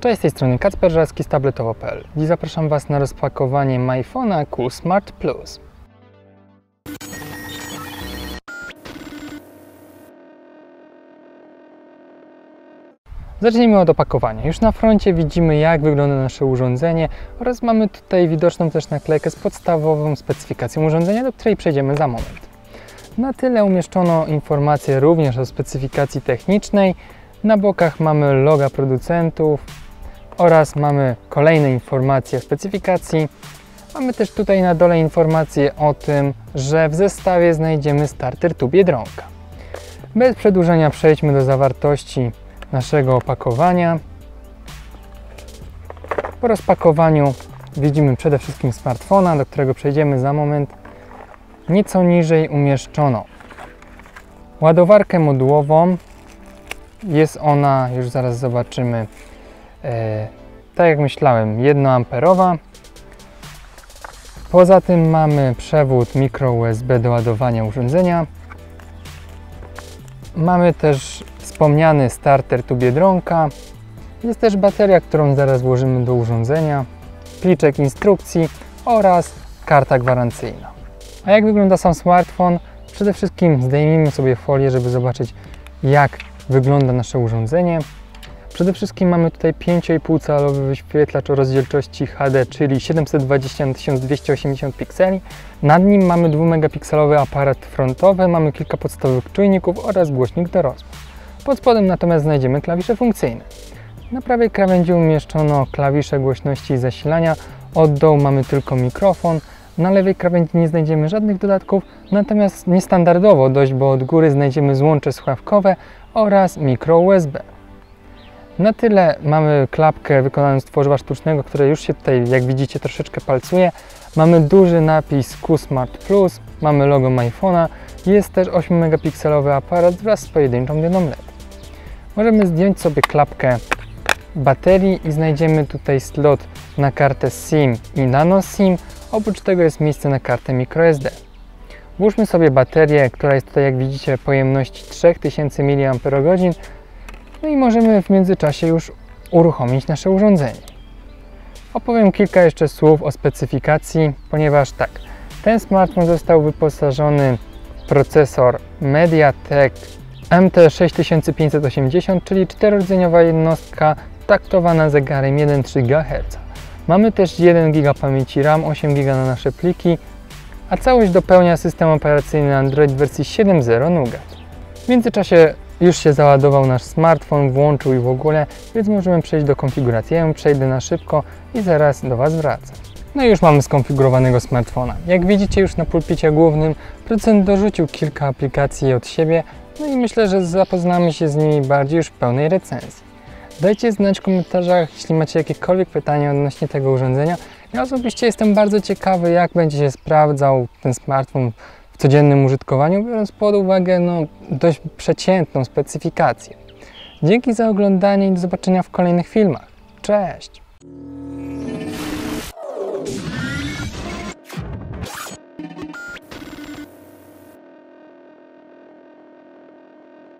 Cześć, z tej strony Kacper Żelazki z tabletowo.pl. Dziś zapraszam Was na rozpakowanie MyPhone'a Cool Smart Plus. Zacznijmy od opakowania. Już na froncie widzimy jak wygląda nasze urządzenie oraz mamy tutaj widoczną też naklejkę z podstawową specyfikacją urządzenia, do której przejdziemy za moment. Na tyle umieszczono informacje również o specyfikacji technicznej. Na bokach mamy loga producentów oraz mamy kolejne informacje o specyfikacji. Mamy też tutaj na dole informacje o tym, że w zestawie znajdziemy starter tu Biedronka. Bez przedłużenia przejdźmy do zawartości naszego opakowania. Po rozpakowaniu widzimy przede wszystkim smartfona, do którego przejdziemy za moment. Nieco niżej umieszczono ładowarkę modułową. Jest ona, już zaraz zobaczymy, tak jak myślałem, 1 amperowa. Poza tym mamy przewód micro USB do ładowania urządzenia. Mamy też wspomniany starter tu Biedronka. Jest też bateria, którą zaraz włożymy do urządzenia, pliczek instrukcji oraz karta gwarancyjna. A jak wygląda sam smartfon? Przede wszystkim zdejmijmy sobie folię, żeby zobaczyć jak wygląda nasze urządzenie. Przede wszystkim mamy tutaj 5,5 calowy wyświetlacz o rozdzielczości HD, czyli 720 na 1280 pikseli. Nad nim mamy 2 megapikselowy aparat frontowy, mamy kilka podstawowych czujników oraz głośnik do rozmów. Pod spodem natomiast znajdziemy klawisze funkcyjne. Na prawej krawędzi umieszczono klawisze głośności i zasilania, od dołu mamy tylko mikrofon, na lewej krawędzi nie znajdziemy żadnych dodatków, natomiast niestandardowo dość, bo od góry znajdziemy złącze słuchawkowe oraz mikro USB. Na tyle mamy klapkę wykonaną z tworzywa sztucznego, które już się tutaj, jak widzicie, troszeczkę palcuje. Mamy duży napis Q Smart Plus, mamy logo iPhone'a, jest też 8 megapikselowy aparat wraz z pojedynczą diodą LED. Możemy zdjąć sobie klapkę baterii i znajdziemy tutaj slot na kartę SIM i nano SIM. Oprócz tego jest miejsce na kartę microSD. Włóżmy sobie baterię, która jest tutaj jak widzicie pojemności 3000 mAh. No i możemy w międzyczasie już uruchomić nasze urządzenie. Opowiem kilka jeszcze słów o specyfikacji, ponieważ tak, ten smartfon został wyposażony w procesor MediaTek MT6580, czyli czterordzeniowa jednostka taktowana zegarem 1,3 GHz. Mamy też 1 GB pamięci RAM, 8 GB na nasze pliki, a całość dopełnia system operacyjny Android wersji 7.0 Nougat. W międzyczasie już się załadował nasz smartfon, włączył i w ogóle, więc możemy przejść do konfiguracji. Ja ją przejdę na szybko i zaraz do Was wracam. No i już mamy skonfigurowanego smartfona. Jak widzicie już na pulpicie głównym producent dorzucił kilka aplikacji od siebie, no i myślę, że zapoznamy się z nimi bardziej już w pełnej recenzji. Dajcie znać w komentarzach, jeśli macie jakiekolwiek pytania odnośnie tego urządzenia. Ja osobiście jestem bardzo ciekawy, jak będzie się sprawdzał ten smartfon codziennym użytkowaniu, biorąc pod uwagę no, dość przeciętną specyfikację. Dzięki za oglądanie i do zobaczenia w kolejnych filmach. Cześć!